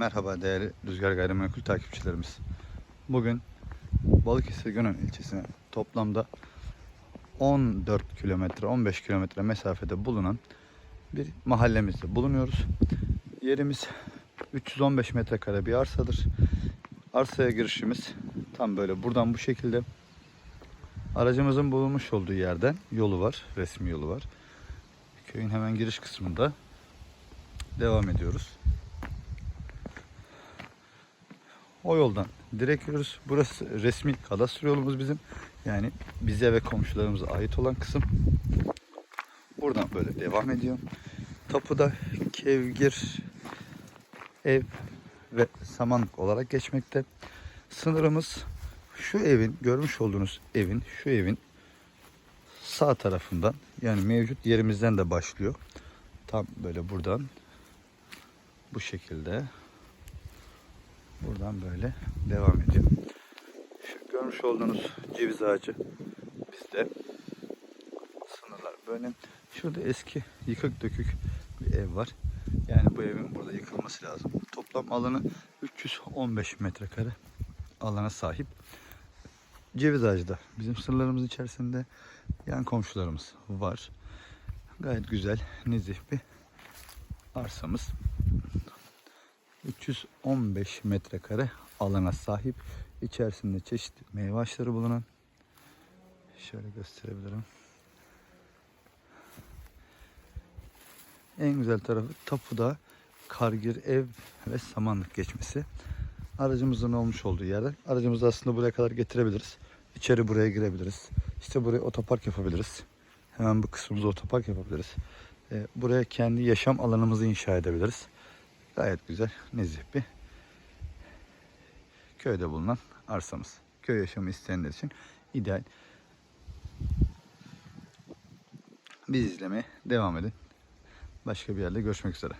Merhaba değerli Rüzgar Gayrimenkul takipçilerimiz. Bugün Balıkesir Gönen ilçesine toplamda 14 kilometre 15 kilometre mesafede bulunan bir mahallemizde bulunuyoruz. Yerimiz 315 metrekare bir arsadır. Arsaya girişimiz tam böyle buradan bu şekilde. Aracımızın bulunmuş olduğu yerden yolu var, resmi yolu var. Köyün hemen giriş kısmında devam ediyoruz. O yoldan direkt yürürüz. Burası resmi kadastro yolumuz bizim. Yani bize ve komşularımıza ait olan kısım. Buradan böyle devam ediyor. Tapuda Kevgir ev ve samanlık olarak geçmekte. Sınırımız şu evin görmüş olduğunuz evin şu evin sağ tarafından yani mevcut yerimizden de başlıyor. Tam böyle buradan bu şekilde buradan böyle devam ediyor. Şu görmüş olduğunuz ceviz ağacı bizde sınırlar böyle. Şurada eski yıkık dökük bir ev var. Yani bu evin burada yıkılması lazım. Toplam alanı 315 metrekare alana sahip. Ceviz ağacı da bizim sınırlarımız içerisinde yan komşularımız var. Gayet güzel, nezih bir arsamız. 315 metrekare alana sahip. İçerisinde çeşitli meyve ağaçları bulunan. Şöyle gösterebilirim. En güzel tarafı tapuda kargir ev ve samanlık geçmesi. Aracımızın olmuş olduğu yerden. Aracımızı aslında buraya kadar getirebiliriz. İçeri buraya girebiliriz. İşte buraya otopark yapabiliriz. Hemen bu kısmımıza otopark yapabiliriz. Ee, buraya kendi yaşam alanımızı inşa edebiliriz. Gayet güzel, nezih bir köyde bulunan arsamız. Köy yaşamı isteyenler için ideal. Biz izlemeye devam edin. Başka bir yerde görüşmek üzere.